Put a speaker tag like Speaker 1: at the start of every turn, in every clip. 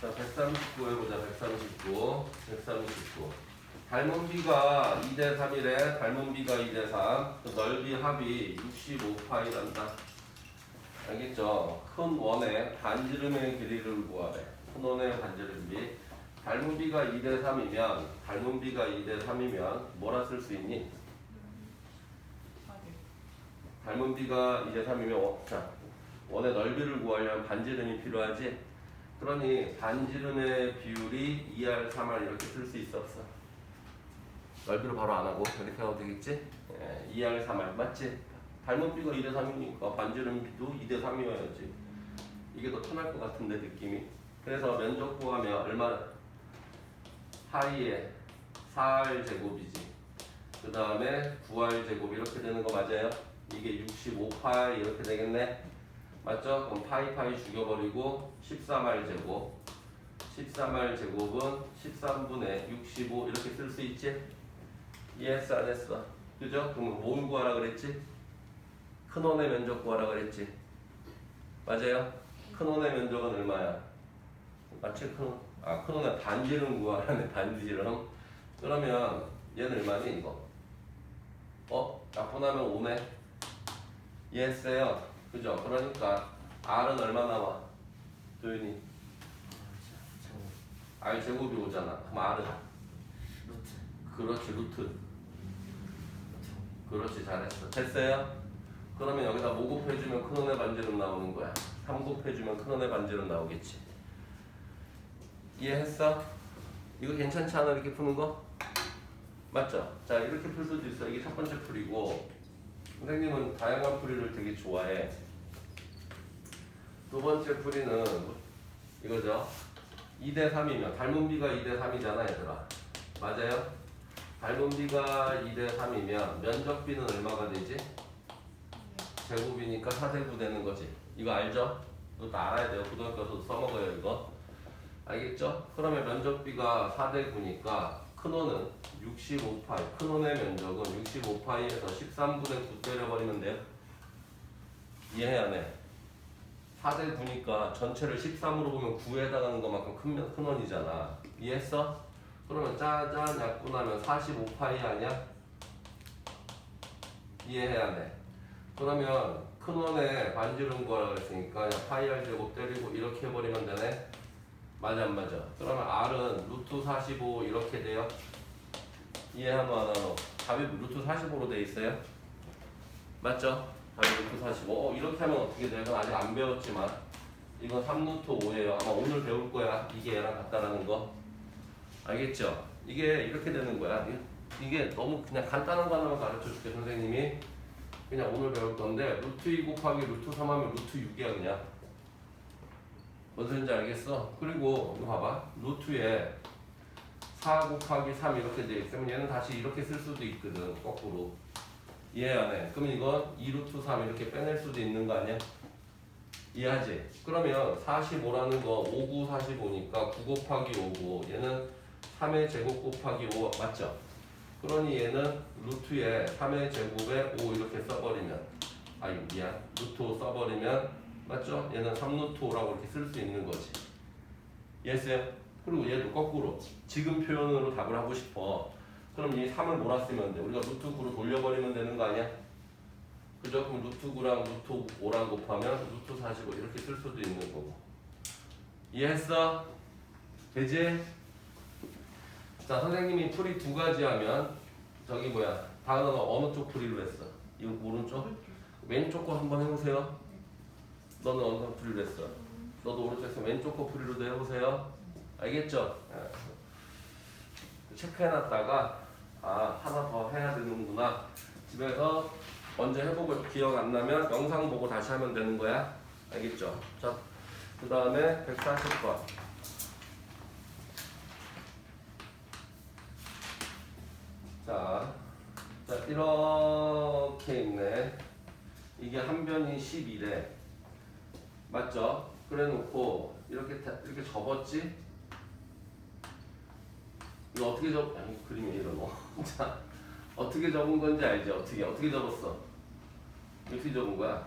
Speaker 1: 자, 139 해보자. 139. 139. 닮은 비가 2대 3이래. 닮은 비가 2대 3. 그 넓이 합이 65파이란다. 알겠죠? 큰 원의 반지름의 길이를 구하래. 큰 원의 반지름비. 닮은 비가 2대 3이면, 닮은 비가 2대 3이면 뭐라 쓸 수 있니? 닮은 비가 이제 3이면 어, 자 원의 넓이를 구하려면 반지름이 필요하지 그러니 반지름의 비율이 2R 3R 이렇게 쓸 수 있어 없어. 넓이를 바로 안 하고 이렇게 하면 되겠지? 예, 2R 3R 맞지? 닮은 비가 2대 3이니까 반지름 비도 2대 3이어야지. 이게 더 편할 것 같은데 느낌이. 그래서 면적 구하면 얼마? 하이에 4R 제곱이지. 그 다음에 9R 제곱 이렇게 되는 거 맞아요? 이게 65파이 이렇게 되겠네 맞죠? 그럼 파이 파이 죽여버리고 13R 제곱 13R 제곱은 13분의 65 이렇게 쓸 수 있지? 이해했어 안 했어? 그죠? 그럼 뭘 구하라 그랬지? 큰 원의 면적 구하라 그랬지? 맞아요? 큰 원의 면적은 얼마야? 맞지? 큰, 원- 아, 큰 원의 반지름 구하라네 반지름 그러면 얘는 얼마니 이거? 어? 약분하면 5네 이해했어요? 그죠? 그러니까 R은 얼마 나와? 도윤이 R 제곱이 오잖아 그럼 R은
Speaker 2: 루트
Speaker 1: 그렇지 루트 그렇지 잘했어 됐어요? 그러면 여기다 뭐 곱해주면 큰 원의 반지름 나오는 거야 3 곱해주면 큰 원의 반지름 나오겠지 이해했어? 이거 괜찮지 않아 이렇게 푸는 거? 맞죠? 자 이렇게 풀 수도 있어 이게 첫 번째 풀이고 선생님은 다양한 풀이를 되게 좋아해 두 번째 풀이는 이거죠 2대 3이면 닮은 비가 2대 3이잖아 얘들아 맞아요? 닮은 비가 2대 3이면 면적 비는 얼마가 되지? 제곱이니까 4대 9 되는 거지 이거 알죠? 이것도 알아야 돼요 고등학교에서 써먹어요 이거 알겠죠? 그러면 면적비가 4대 9니까 큰 원은 65파이 큰 원의 면적은 65파이에서 13분의 9 때려버리면 돼요. 이해해야 돼 4대 9니까 전체를 13으로 보면 9에 해당하는 것만큼 큰, 면- 큰 원이잖아. 이해했어? 그러면 짜잔 약분하면 45파이 아니야? 이해해야 돼 그러면 큰 원의 반지름 구하라 그랬으니까 그냥 파이 r 제곱 때리고 이렇게 해버리면 되네 맞아 안 맞아? 그러면 R은 루트 45 이렇게 돼요? 이해하노 안 하노? 답이 루트 45로 돼 있어요? 맞죠? 답이 루트 45 어, 이렇게 하면 어떻게 돼요? 이건 아직 안 배웠지만 이건 3루트 5예요 아마 오늘 배울 거야 이게 얘랑 같다라는 거 알겠죠? 이게 이렇게 되는 거야 이- 이게 너무 그냥 간단한 거 하나만 가르쳐 줄게 선생님이 그냥 오늘 배울 건데 루트 2 곱하기 루트 3 하면 루트 6이야 그냥 뭔 소린지 알겠어? 그리고 이거 봐봐 루트에 4 곱하기 3 이렇게 돼 있으면 얘는 다시 이렇게 쓸 수도 있거든 거꾸로 이해 안 해? 그럼 이건 2루트 3 이렇게 빼낼 수도 있는 거 아니야? 이해하지? 그러면 45라는 거 59, 45니까 9 곱하기 5고 얘는 3의 제곱 곱하기 5 맞죠? 그러니 얘는 루트에 3의 제곱에 5 이렇게 써버리면 아유 미안 루트 5 써버리면 맞죠? 얘는 3루트 5라고 이렇게 쓸 수 있는 거지 이해했어요? 그리고 얘도 거꾸로 지금 표현으로 답을 하고 싶어 그럼 이 3을 몰았으면 돼 우리가 루트 9로 돌려버리면 되는 거 아니야? 그죠? 그럼 루트 9랑 루트 5랑 곱하면 루트 45 이렇게 쓸 수도 있는 거고 이해했어? 되지? 자 선생님이 풀이 두 가지 하면 저기 뭐야 다은아가 어느 쪽 풀이로 했어? 이거 오른쪽? 왼쪽 거 한번 해보세요 너는 쪽 풀이로 했어? 너도 오른쪽에서 왼쪽 거 풀이로도 해보세요 알겠죠? 예. 체크해놨다가 아 하나 더 해야 되는구나 집에서 먼저 해보고 기억 안 나면 영상 보고 다시 하면 되는 거야 알겠죠? 자 그 다음에 140번 자, 자 이렇게 있네. 이게 한 변이 12래. 맞죠? 그래 놓고 이렇게 다- 이렇게 접었지? 이거 어떻게 접? 아니 그림이 이러노. 자, 어떻게 접은 건지 알지? 어떻게 어떻게 접었어? 어떻게 접은 거야?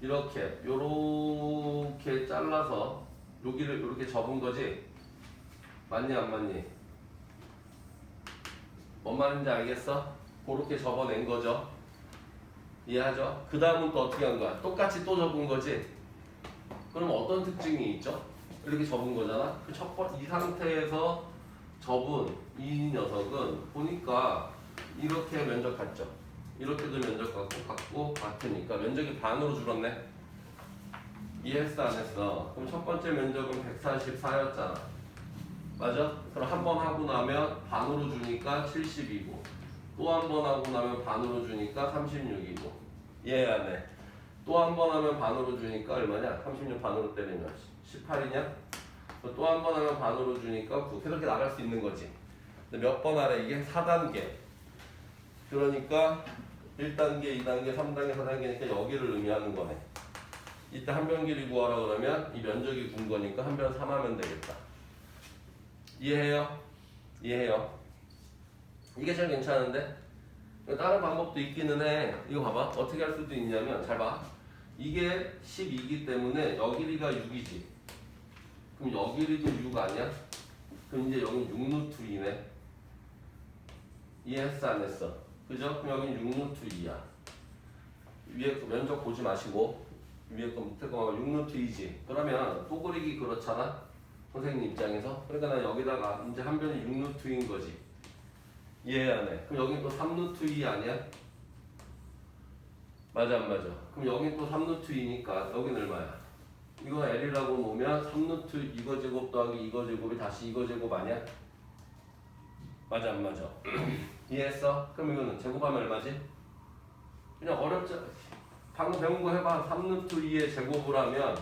Speaker 1: 이렇게 요렇게 잘라서 여기를 이렇게 접은 거지? 맞니 안 맞니? 뭔 말인지 알겠어? 그렇게 접어낸 거죠. 이해하죠? 그 다음은 또 어떻게 한 거야? 똑같이 또 접은 거지? 그럼 어떤 특징이 있죠? 이렇게 접은 거잖아? 그 첫 번, 이 상태에서 접은 이 녀석은 보니까 이렇게 면적 같죠? 이렇게도 면적 같고, 같고, 같으니까 면적이 반으로 줄었네? 이해했어, 안 했어? 그럼 첫 번째 면적은 144였잖아. 맞아? 그럼 한 번 하고 나면 반으로 주니까 70이고, 또 한 번 하고 나면 반으로 주니까 36이고, 이해 안 해? 또한 번 하면 반으로 주니까 얼마냐? 36 반으로 때리면 18이냐? 또 한 번 하면 반으로 주니까 9. 그렇게 나갈 수 있는 거지. 근데 몇 번 하래? 이게 4단계. 그러니까 1단계, 2단계, 3단계, 4단계니까 여기를 의미하는 거네. 이때 한 변 길이 구하라 그러면 이 면적이 군 거니까 한 변 3하면 되겠다. 이해해요? 이해해요? 이게 제일 괜찮은데? 다른 방법도 있기는 해. 이거 봐봐. 어떻게 할 수도 있냐면, 잘 봐. 이게 12이기 때문에 여 길이가 6이지. 그럼 여 길이도 6 아니야? 그럼 이제 여기 6루트 2네. 이해했어, 안 했어? 그죠? 그럼 여기는 6루트 2야. 위에 거 면적 보지 마시고, 위에 거 밑에 거 6루트 2지. 그러면 또 그리기 그렇잖아? 선생님 입장에서. 그러니까 난 여기다가 이제 한 변이 6루트인 거지. 이해 안 해. 그럼 여긴 또 3루트 2 아니야? 맞아 안 맞아? 그럼 여긴 또 3루트 2니까 여긴 얼마야? 이거 L이라고 놓으면 3루트 이거 제곱 더하기 이거 제곱이 다시 이거 제곱 아니야? 맞아 안 맞아? 이해했어? 그럼 이거는 제곱하면 얼마지? 그냥 어렵지 방금 배운 거 해봐 3루트 2의 제곱을 하면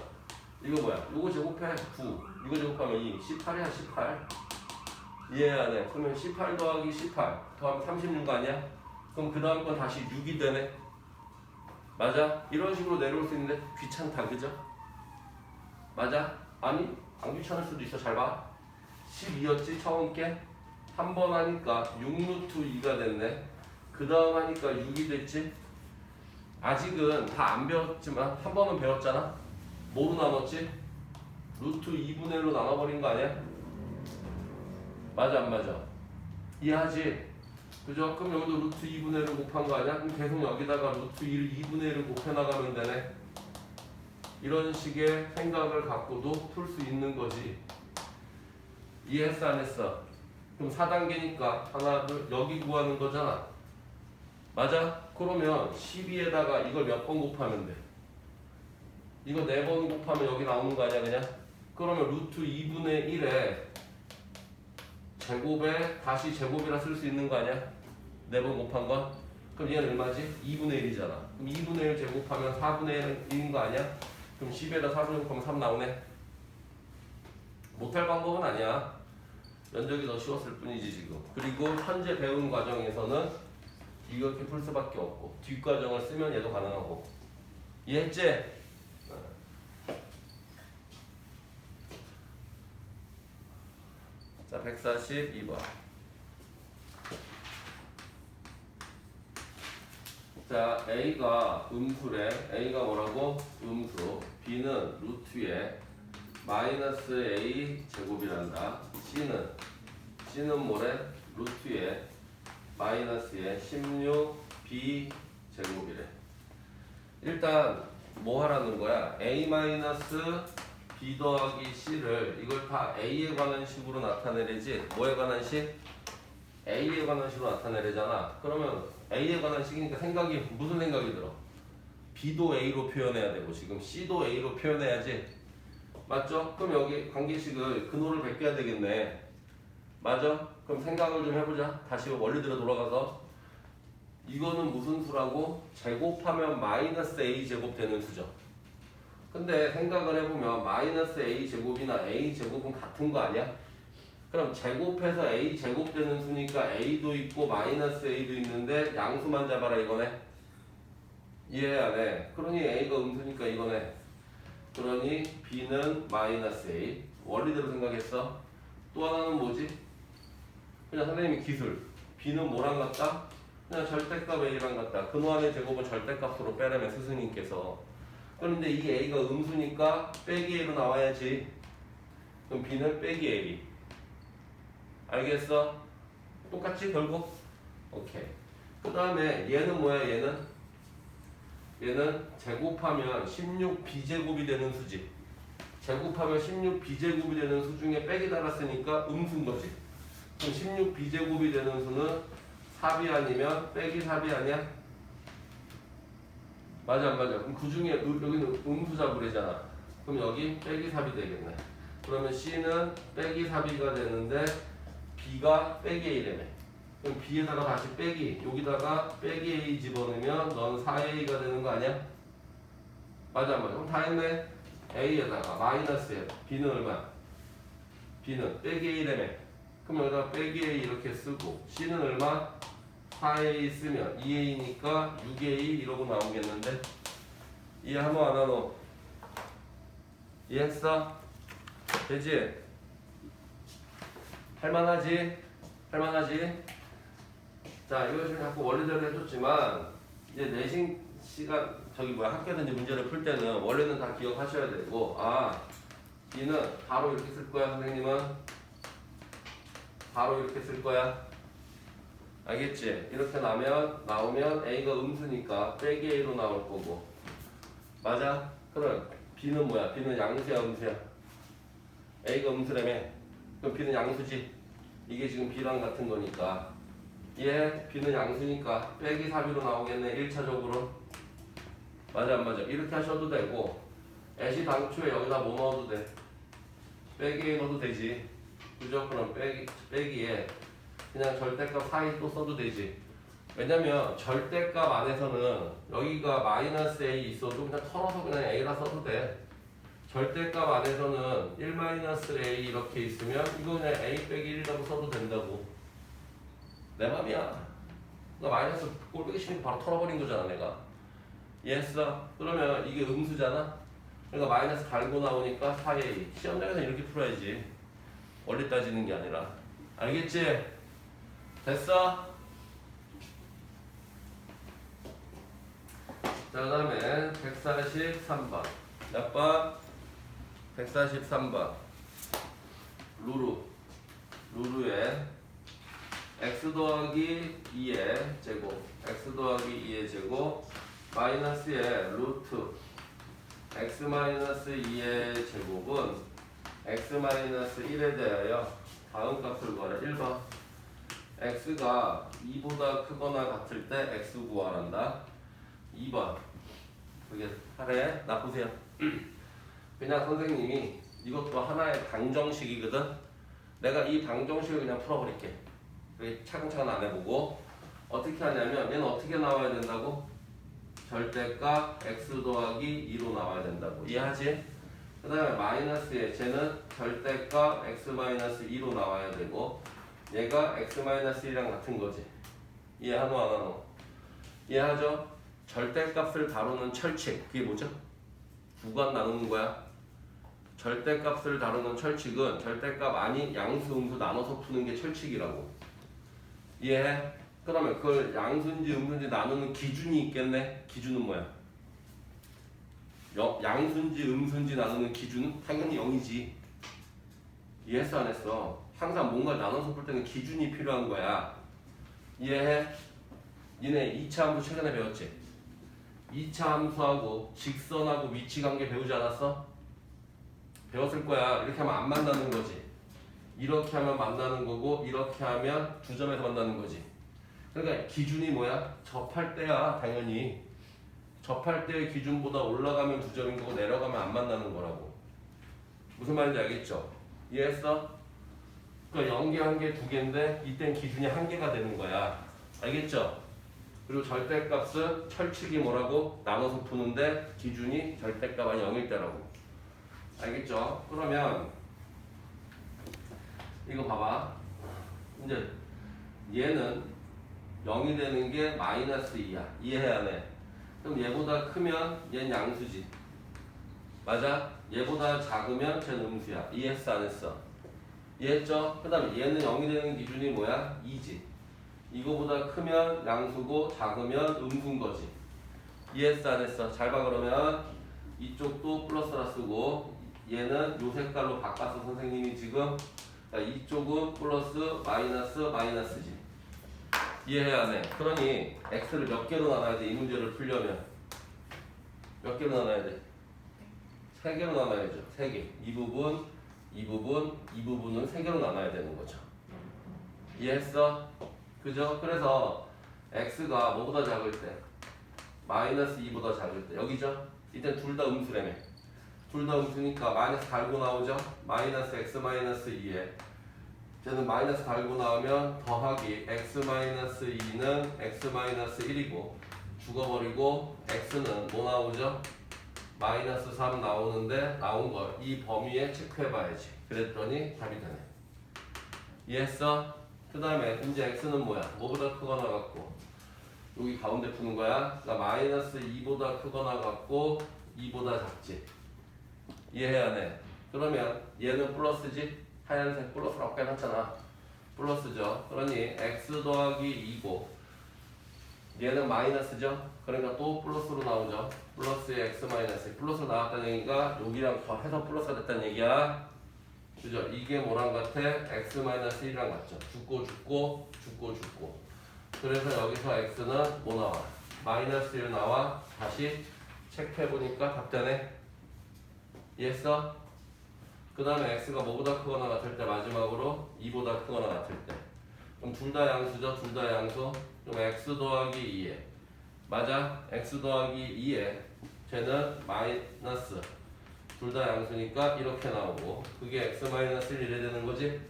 Speaker 1: 이거 뭐야? 이거 제곱해 9 이거 제곱하면 2 18이야 18 이해 안 해. 그러면 18 더하기 18 더하면 36 아니야? 그럼 그 다음 건 다시 6이 되네. 맞아? 이런 식으로 내려올 수 있는데 귀찮다, 그죠? 맞아? 아니, 안 귀찮을 수도 있어. 잘 봐. 12였지, 처음 게? 한 번 하니까 6루트 2가 됐네. 그 다음 하니까 6이 됐지? 아직은 다 안 배웠지만 한 번은 배웠잖아? 뭐로 나눴지? 루트 2분의 1로 나눠버린 거 아니야? 맞아 안 맞아? 이해하지? 그죠? 그럼 여기도 루트 2분의 1을 곱한 거 아니야? 그럼 계속 여기다가 루트 2를 2분의 1을 곱해나가면 되네 이런 식의 생각을 갖고도 풀 수 있는 거지 이해했어 안 했어? 그럼 4단계니까 하나 둘 여기 구하는 거잖아 맞아? 그러면 12에다가 이걸 몇 번 곱하면 돼? 이거 4번 곱하면 여기 나오는 거 아니야 그냥? 그러면 루트 2분의 1에 제곱에 다시 제곱이라 쓸 수 있는 거 아니야? 4번 곱한 건? 그럼 얘는 얼마지? 2분의 1이잖아. 그럼 2분의 1 제곱하면 4분의 1인 거 아니야? 그럼 10에다 4분의 1 곱하면 3 나오네? 못할 방법은 아니야. 면적이 더 쉬웠을 뿐이지 지금. 그리고 현재 배운 과정에서는 이렇게 풀 수밖에 없고 뒷과정을 쓰면 얘도 가능하고 이해했지? 자, 142번. 자, A가 음수래. A가 뭐라고? 음수. B는 루트에 마이너스 A 제곱이란다. C는 C는 뭐래? 루트에 마이너스에 16B 제곱이래. 일단 뭐 하라는 거야? A 마이너스 B 더하기 C를 이걸 다 A에 관한 식으로 나타내려지 뭐에 관한 식? A에 관한 식으로 나타내려잖아 그러면 A에 관한 식이니까 생각이 무슨 생각이 들어? B도 A로 표현해야 되고 지금 C도 A로 표현해야지 맞죠? 그럼 여기 관계식을 근호를 베껴야 되겠네 맞아? 그럼 생각을 좀 해보자 다시 원리대로 돌아가서 이거는 무슨 수라고? 제곱하면 마이너스 A 제곱 되는 수죠 근데 생각을 해보면 마이너스 a 제곱이나 a 제곱은 같은 거 아니야? 그럼 제곱해서 a 제곱 되는 수니까 a도 있고 마이너스 a도 있는데 양수만 잡아라 이거네. 이해 안 해? 그러니 a가 음수니까 이거네. 그러니 b는 마이너스 a 원리대로 생각했어. 또 하나는 뭐지? 그냥 선생님이 기술. b는 뭐랑 같다? 그냥 절대값 a랑 같다. 근호함의 제곱은 절대값으로 빼라면 스승님께서. 그런데 이 a가 음수니까 빼기 a로 나와야지. 그럼 B는 빼기 A. 알겠어? 똑같지 결국? 오케이. 그 다음에 얘는 뭐야 얘는? 얘는 제곱하면 16B제곱이 되는 수지. 제곱하면 16B제곱이 되는 수 중에 빼기 달았으니까 음수인 거지. 그럼 16B제곱이 되는 수는 4비 아니면 빼기 4비 아니야? 맞아 안 맞아? 그럼 그 중에 음- 여기는 음수 잡으래잖아. 그럼 여기 빼기 4비 되겠네. 그러면 C는 빼기 4B가 되는데 B가 빼기 A래매. 그럼 B에다가 다시 빼기 여기다가 빼기 A 집어넣으면 넌 4A가 되는 거 아니야? 맞아 안 맞아? 그럼 다 했네. A에다가 마이너스 에 B는 얼마? B는 빼기 A래매. 그럼 여기다 빼기 A 이렇게 쓰고 C는 얼마? 4A 쓰면 2A니까 6A 이러고 나오겠는데 이해하노 안 하노? 이해했어? 되지? 할만하지? 할만하지? 자 이거 지금 자꾸 원래대로 해줬지만 이제 내신 시간 저기 뭐야 이제 문제를 풀 때는 원래는 다 기억하셔야 되고 아 B는 바로 이렇게 쓸 거야 선생님은 바로 이렇게 쓸 거야 알겠지? 이렇게 나면 나오면 A가 음수니까 빼기 A로 나올 거고 맞아? 그럼 B는 뭐야? B는 양수야 음수야? A가 음수라며 그럼 B는 양수지 이게 지금 B랑 같은 거니까 얘 B는 양수니까 빼기 4B로 나오겠네 1차적으로 맞아 안 맞아? 이렇게 하셔도 되고 애시 당초에 여기다 뭐 넣어도 돼 빼기 넣어도 되지 그죠? 그럼 빼기, 빼기에 그냥 절대값 사이 또 써도 되지. 왜냐면 절대값 안에서는 여기가 마이너스 A 있어도 그냥 털어서 그냥 A라 써도 돼. 절대값 안에서는 1 마이너스 A 이렇게 있으면 이거 그냥 A 빼기 1이라고 써도 된다고. 내 맘이야. 나 마이너스 꼴보기 싫으니까 바로 털어버린 거잖아 내가. 이해했어? 그러면 이게 음수잖아? 그러니까 마이너스 달고 나오니까 4A. 시험장에서 이렇게 풀어야지. 원리 따지는 게 아니라. 알겠지? 됐어? 자, 그 다음에 143번. 몇 번? 143번. 루루. 루루의 x 더하기 2의 제곱. x 더하기 2의 제곱. 마이너스의 루트. x 마이너스 2의 제곱은 x 마이너스 1에 대하여 다음 값을 구하라. 1번. X가 2보다 크거나 같을 때 x 구하란다. 2번. 그게 하래. 나 보세요. 그냥 선생님이 이것도 하나의 방정식이거든. 내가 이 방정식을 그냥 풀어버릴게. 차근차근 안 해보고 어떻게 하냐면 얘는 어떻게 나와야 된다고? 절대값 x 더하기 2로 나와야 된다고. 이해하지? 그 다음에 마이너스에 쟤는 절대값 x 마이너스 2로 나와야 되고 얘가 x-1이랑 같은 거지. 이해하노 안 하노? 이해하죠? 절대값을 다루는 철칙. 그게 뭐죠? 구간 나누는 거야. 절대값을 다루는 철칙은 절대값 아닌 양수, 음수 나눠서 푸는 게 철칙이라고. 이해해? 그러면 그걸 양수인지 음수인지 나누는 기준이 있겠네? 기준은 뭐야? 여- 양수인지 음수인지 나누는 기준은 당연히 0이지. 이해했어 안 했어? 항상 뭔가 나눠서 볼 때는 기준이 필요한 거야. 이해해? 니네 2차 함수 최근에 배웠지? 2차 함수하고 직선하고 위치 관계 배우지 않았어? 배웠을 거야. 이렇게 하면 안 만나는 거지. 이렇게 하면 만나는 거고 이렇게 하면 두 점에서 만나는 거지. 그러니까 기준이 뭐야? 접할 때야 당연히. 접할 때의 기준보다 올라가면 두 점인 거고 내려가면 안 만나는 거라고. 무슨 말인지 알겠죠? 이해했어? 그러니까 0개, 1개, 2개인데 이땐 기준이 1개가 되는 거야. 알겠죠? 그리고 절대값은 철칙이 뭐라고? 나눠서 푸는데 기준이 절대값 아니 0일 때라고. 알겠죠? 그러면 이거 봐봐. 이제 얘는 0이 되는 게 마이너스 2야. 이해해야 돼. 그럼 얘보다 크면 얘는 양수지. 맞아? 얘보다 작으면 쟤는 음수야. 이해했어 안 했어? 이해했죠? 그 다음에 얘는 0이 되는 기준이 뭐야? 2지. 이거보다 크면 양수고 작으면 음수인 거지. 이해했어 안 했어? 잘 봐 그러면 이쪽도 플러스라 쓰고 얘는 요 색깔로 바꿔서 선생님이 지금 자, 이쪽은 플러스 마이너스 마이너스지 이해해야 돼 그러니 x를 몇 개로 나눠야 돼 이 문제를 풀려면 몇 개로 나눠야 돼? 세 개로 나눠야죠 세 개 이 부분 이 부분 이 부분은 세 개로 나눠야 되는 거죠 이해했어? 그죠? 그래서 x가 뭐보다 작을 때 마이너스 2보다 작을 때 여기죠? 이때 둘다 음수라며 둘다 음수니까 마이너스 달고 나오죠? 마이너스 x 마이너스 2에 쟤는 마이너스 달고 나오면 더하기 x 마이너스 2는 x 마이너스 1이고 죽어버리고 x는 뭐 나오죠? 마이너스 3 나오는데 나온 걸이 범위에 체크해봐야지. 그랬더니 답이 되네. 이해했어? 그 다음에 이제 x는 뭐야? 뭐보다 크거나 같고. 여기 가운데 푸는 거야? 그러니까 마이너스 2보다 크거나 같고 2보다 작지. 이해해야 돼. 그러면 얘는 플러스지? 하얀색 플러스라고 빼놨잖아. 플러스죠. 그러니 x 더하기 2고 얘는 마이너스죠? 그러니까 또 플러스로 나오죠 플러스에 x 마이너스 플러스 나왔다는 얘기가 여기랑 더해서 플러스가 됐다는 얘기야. 그죠? 이게 뭐랑 같아? X 마이너스 1이랑 같죠? 죽고 죽고 죽고 죽고. 그래서 여기서 x는 뭐 나와? 마이너스 1 나와? 다시 체크해 보니까 답되네 이해했어? 그 다음에 x가 뭐보다 크거나 같을 때 마지막으로 2보다 크거나 같을 때. 그럼 둘 다 양수죠? 둘 다 양수? 그럼 x 더하기 2에. 맞아? X 더하기 2에 쟤는 마이너스. 둘 다 양수니까 이렇게 나오고 그게 x 마이너스 1 이래 되는 거지?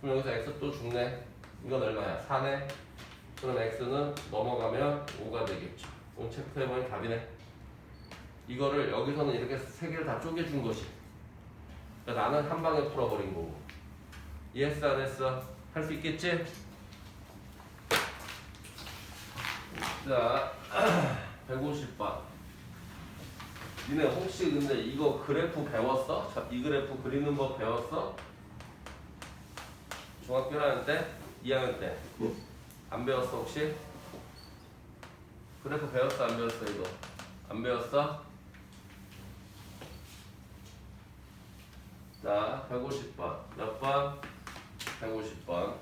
Speaker 1: 그럼 여기서 x 또 죽네. 이건 얼마야? 4네? 그럼 x는 넘어가면 5가 되겠죠. 그럼 체크해보면 답이네. 이거를 여기서는 이렇게 세 개를 다 쪼개준 것이. 그러니까 나는 한 방에 풀어버린 거고. 이해했어 안 했어? 할 수 있겠지? 자 150번 니네 혹시 근데 이거 그래프 배웠어? 자, 이 그래프 그리는 법 배웠어? 중학교 1학년 때? 2학년 때? 안 배웠어 혹시? 그래프 배웠어 안 배웠어 이거? 안 배웠어? 자 150번 몇 번? 150번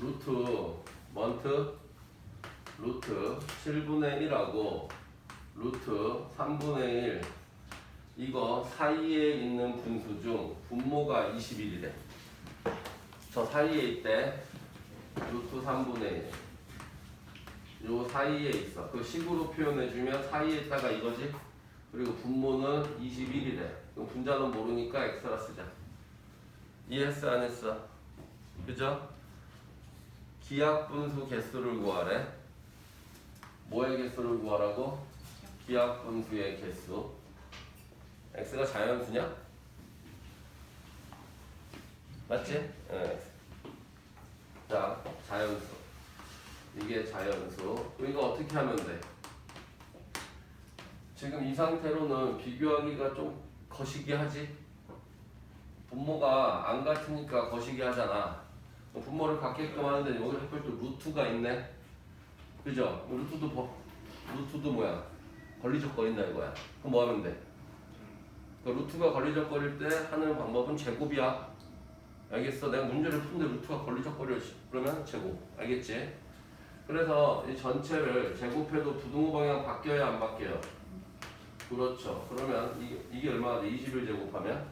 Speaker 1: 루트 먼트 루트 7분의 1하고 루트 3분의 1 이거 사이에 있는 분수 중 분모가 21이래 저 사이에 있대. 루트 3분의 1 요 사이에 있어. 그 식으로 표현해주면 사이에 있다가 이거지? 그리고 분모는 21이래 그럼 분자는 모르니까 엑스라 쓰자. 이해했어 안 했어? 그죠? 기하 분수 개수를 구하래 뭐의 개수를 구하라고? 기하 분수의 개수 x가 자연수냐? 맞지? 네. 자, 자연수. 이게 자연수. 이거 어떻게 하면 돼? 지금 이 상태로는 비교하기가 좀 거시기 하지? 분모가 안 같으니까 거시기 하잖아. 분모를 갖게끔 하는데 여기 하필 또 루트가 있네. 그죠? 루트도 버, 루트도 뭐야? 걸리적거린다 이거야. 그럼 뭐 하면 돼? 그 루트가 걸리적거릴 때 하는 방법은 제곱이야. 알겠어? 내가 문제를 푸는데 루트가 걸리적거려 그러면 제곱. 알겠지? 그래서 이 전체를 제곱해도 부등호 방향 바뀌어야 안 바뀌어요? 그렇죠. 그러면 이게, 이게 얼마나 돼? 21 제곱하면?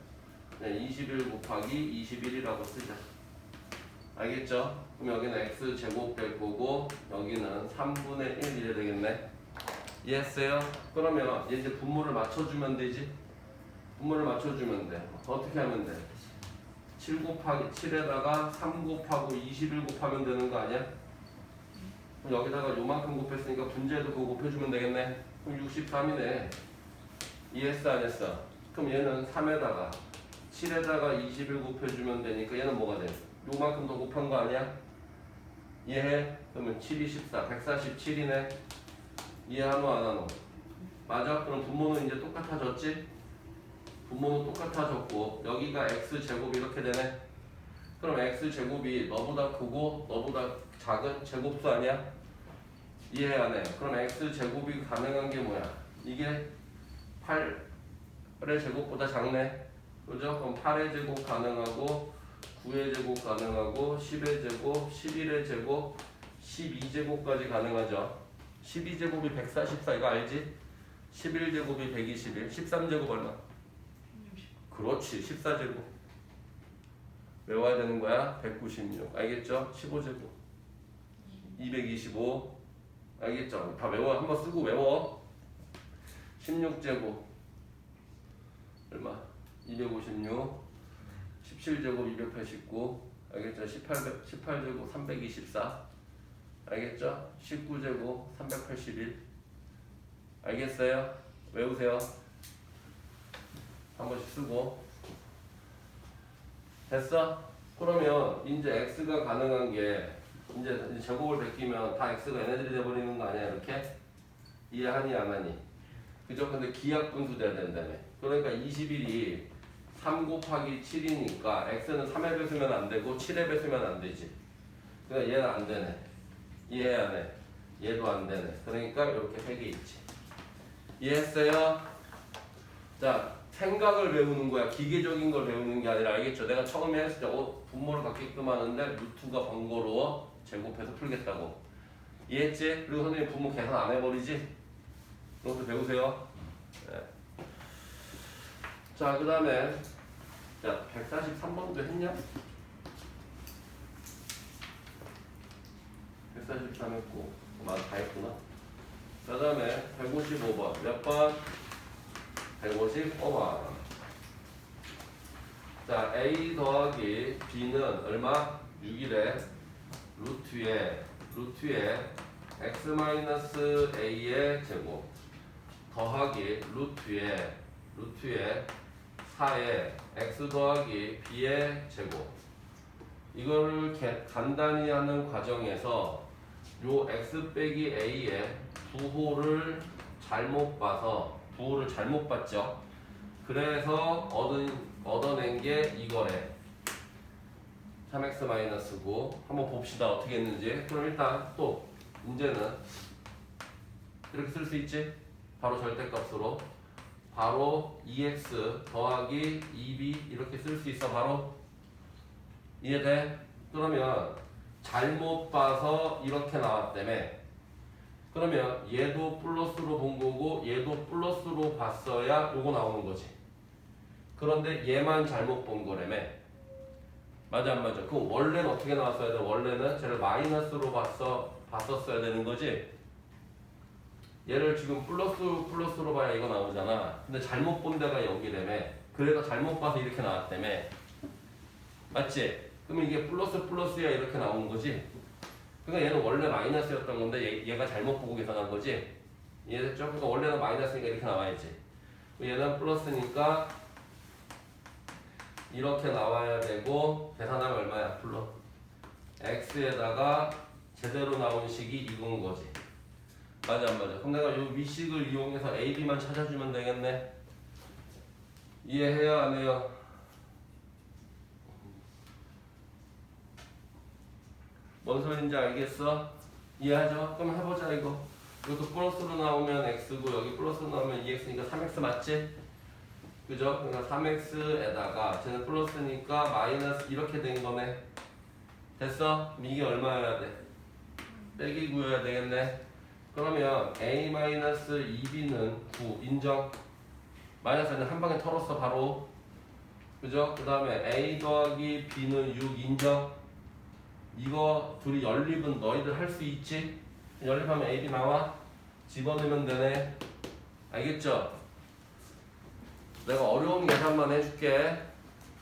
Speaker 1: 네, 21 곱하기 21이라고 쓰자. 알겠죠? 그럼 여기는 x 제곱 될 거고 여기는 3분의 1 이래 되겠네. 이해했어요? 그러면 얘 이제 분모를 맞춰주면 되지? 분모를 맞춰주면 돼. 어떻게 하면 돼? 7 곱하기 7에다가 3 곱하고 21 곱하면 되는 거 아니야? 그럼 여기다가 요만큼 곱했으니까 분자에도 그거 곱해주면 되겠네. 그럼 63이네. 이해했어 안 했어? 그럼 얘는 3에다가 7에다가 21 곱해주면 되니까 얘는 뭐가 돼? 요만큼 더 곱한 거 아니야? 이해해? 그러면 7이 14, 147이네. 이해하노 안 하노? 맞아? 그럼 분모는 이제 똑같아졌지? 분모는 똑같아졌고 여기가 x 제곱 이렇게 되네. 그럼 x 제곱이 너보다 크고 너보다 작은 제곱수 아니야? 이해 안 해? 그럼 x 제곱이 가능한 게 뭐야? 이게 8의 제곱보다 작네. 그죠? 그럼 8의 제곱 가능하고 9의 제곱 가능하고 10의 제곱, 11의 제곱, 12제곱까지 가능하죠. 12제곱이 144 이거 알지? 11제곱이 121, 13제곱 얼마? 그렇지 14제곱 외워야 되는 거야 196 알겠죠? 15제곱 225 알겠죠? 다 외워 한번 쓰고 외워 16제곱 얼마? 256 17제곱 289 알겠죠? 18, 18제곱 324 알겠죠? 19제곱 381 알겠어요? 외우세요 한 번씩 쓰고 됐어? 그러면 이제 x가 가능한 게 이제 제곱을 베끼면 다 x가 얘네들이 돼버리는 거 아니야 이렇게? 이해하니 안 하니? 그죠? 근데 기하 분수 돼야 된다며 그러니까 21이 3 곱하기 7이니까 x는 3에 뺏으면 안 되고 7에 뺏으면 안 되지 그러니까 얘는 안 되네 이해 안 해? 얘도 안 되네 그러니까 이렇게 세개 있지 이해했어요? 자 생각을 배우는 거야 기계적인 걸 배우는 게 아니라 알겠죠? 내가 처음에 했을 때 어, 분모를 갖게끔 하는데 루트가 번거로워 제곱해서 풀겠다고 이해했지? 그리고 선생님 분모 계산 안 해버리지? 그것도 배우세요 네. 자 그 다음에 자 143번도 했냐? 143 했고 맞아 다 했구나 그 다음에 155번 몇 번? 155번 자 A 더하기 B는 얼마? 6일에 루트에 루트에 x 마이너스 A의 제곱 더하기 루트에 루트에 4에 x 더하기 B의 제곱 이거를 개- 간단히 하는 과정에서 요 x 빼기 a의 부호를 잘못 봐서 부호를 잘못 봤죠. 그래서 얻은 얻어낸 게 이거래. 3x 마이너스 9 한번 봅시다 어떻게 했는지. 그럼 일단 또 문제는 이렇게 쓸 수 있지? 바로 절대값으로 바로 2x 더하기 2b 이렇게 쓸 수 있어 바로 이해돼? 그러면 잘못 봐서 이렇게 나왔다며 그러면 얘도 플러스로 본 거고 얘도 플러스로 봤어야 요거 나오는 거지 그런데 얘만 잘못 본 거라며 맞아 안 맞아? 그럼 원래는 어떻게 나왔어야 돼? 원래는 쟤를 마이너스로 봤어, 봤었어야 되는 거지 얘를 지금 플러스 플러스로 봐야 이거 나오잖아 근데 잘못 본 데가 여기라며 그래서 잘못 봐서 이렇게 나왔다며 맞지? 그러면 이게 플러스 플러스야 이렇게 나온 거지. 그러니까 얘는 원래 마이너스였던 건데 얘, 얘가 잘못 보고 계산한 거지. 이해됐죠? 그러니까 원래는 마이너스니까 이렇게 나와야지. 얘는 플러스니까 이렇게 나와야 되고 계산하면 얼마야? 플러 x에다가 제대로 나온 식이 이건 거지. 맞아 안 맞아? 그럼 내가 이 위식을 이용해서 a, b만 찾아주면 되겠네. 이해해요 안 해요? 뭔 소린지 알겠어? 이해하죠? 그럼 해보자 이거 이것도 플러스로 나오면 x고 여기 플러스로 나오면 2x니까 3x 맞지? 그죠? 그러니까 3x에다가 쟤는 플러스니까 마이너스 이렇게 된 거네 됐어? 이게 얼마여야 돼? 빼기 9여야 되겠네 그러면 a-2b는 9 인정 마이너스 는 한 방에 털었어 바로 그죠? 그 다음에 a 더하기 b는 6 인정 이거 둘이 연립은 너희들 할 수 있지? 연립하면 AB 나와? 집어넣으면 되네. 알겠죠? 내가 어려운 계산만 해줄게.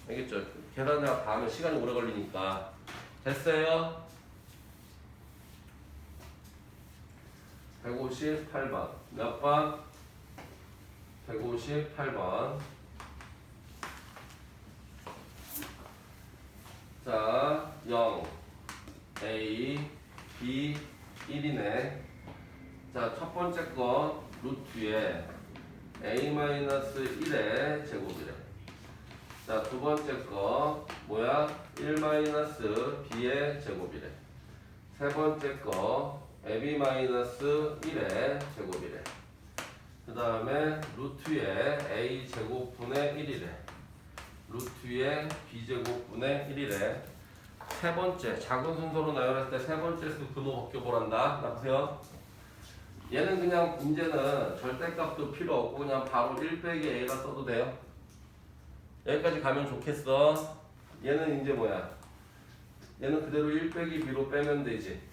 Speaker 1: 알겠죠? 계산 내가 다 하면 시간이 오래 걸리니까. 됐어요? 158번. 몇 번? 158번. 자, 0. A, B, 1이네. 자, 첫 번째 거 루트에 A-1의 제곱이래. 자, 두 번째 거 뭐야? 1-B의 제곱이래. 세 번째 거 AB-1의 제곱이래. 그그 다음에 루트의 a 제곱분의 1이래. 루트의 b 제곱분의 1이래. 세 번째 작은 순서로 나열할 때 세 번째 수 근호 벗겨보란다. 나 보세요. 얘는 그냥 이제는 절대값도 필요 없고 그냥 바로 1 빼기 a가 써도 돼요. 여기까지 가면 좋겠어. 얘는 이제 뭐야? 얘는 그대로 1 빼기 b로 빼면 되지.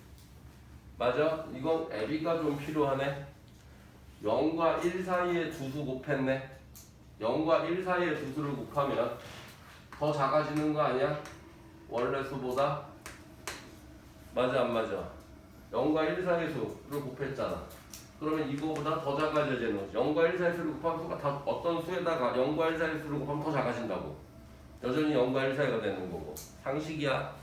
Speaker 1: 맞아? 이건 애비가 좀 필요하네. 0과 1 사이에 두수 곱했네. 0과 1 사이에 두 수를 곱하면 더 작아지는 거 아니야? 원래 수보다? 맞아 안 맞아? 0과 1 사이의 수를 곱했잖아. 그러면 이거보다 더 작아져지는 0과 1 사이의 수를 곱하면 수가 다 어떤 수에다가 0과 1 사이의 수를 곱하면 더 작아진다고. 여전히 0과 1 사이가 되는 거고. 상식이야.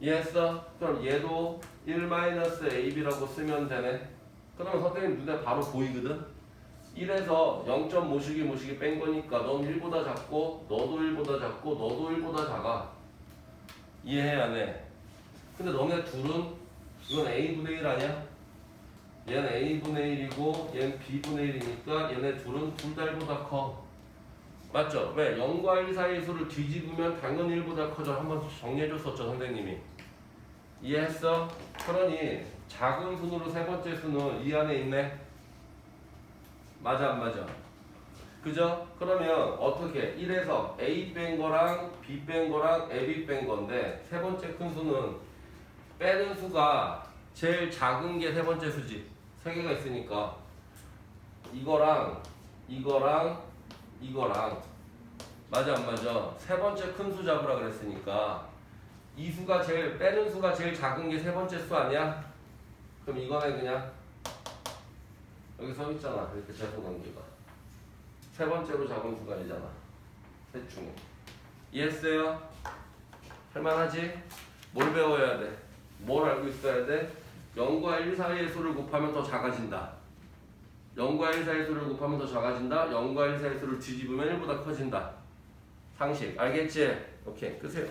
Speaker 1: 이해했어? 그럼 얘도 1-ab라고 쓰면 되네. 그러면 선생님 눈에 바로 보이거든? 1에서 0점 모시기 뺀 거니까 넌 1보다 작고 너도 1보다 작고 너도 1보다 작아. 이해해 안 해? 근데 너네 둘은 이건 a분의 1 아니야? 얘는 a분의 1이고 얘는 b분의 1이니까 얘네 둘은 둘 다 1보다 커. 맞죠? 왜? 0과 1 사이의 수를 뒤집으면 당연히 1보다 커져. 한번 정리해줬었죠 선생님이. 이해했어? 그러니 작은 순으로 세 번째 수는 이 안에 있네. 맞아 안 맞아? 그죠? 그러면 어떻게 1에서 A 뺀 거랑 B 뺀 거랑 AB 뺀 건데 세 번째 큰 수는 빼는 수가 제일 작은 게 세 번째 수지. 세 개가 있으니까 이거랑 이거랑 이거랑 맞아 안 맞아? 세 번째 큰 수 잡으라 그랬으니까 이 수가 제일 빼는 수가 제일 작은 게 세 번째 수 아니야? 그럼 이거는 그냥 여기 써 있잖아 이렇게 제곱 관계가 세 번째로 작은 수가 아니잖아 셋 중에 이해했어요? 할만하지? 뭘 배워야 돼? 뭘 알고 있어야 돼? 0과 1 사이의 수를 곱하면 더 작아진다 0과 1 사이의 수를 곱하면 더 작아진다 0과 1 사이의 수를 뒤집으면 1보다 커진다 상식 알겠지? 오케이 끄세요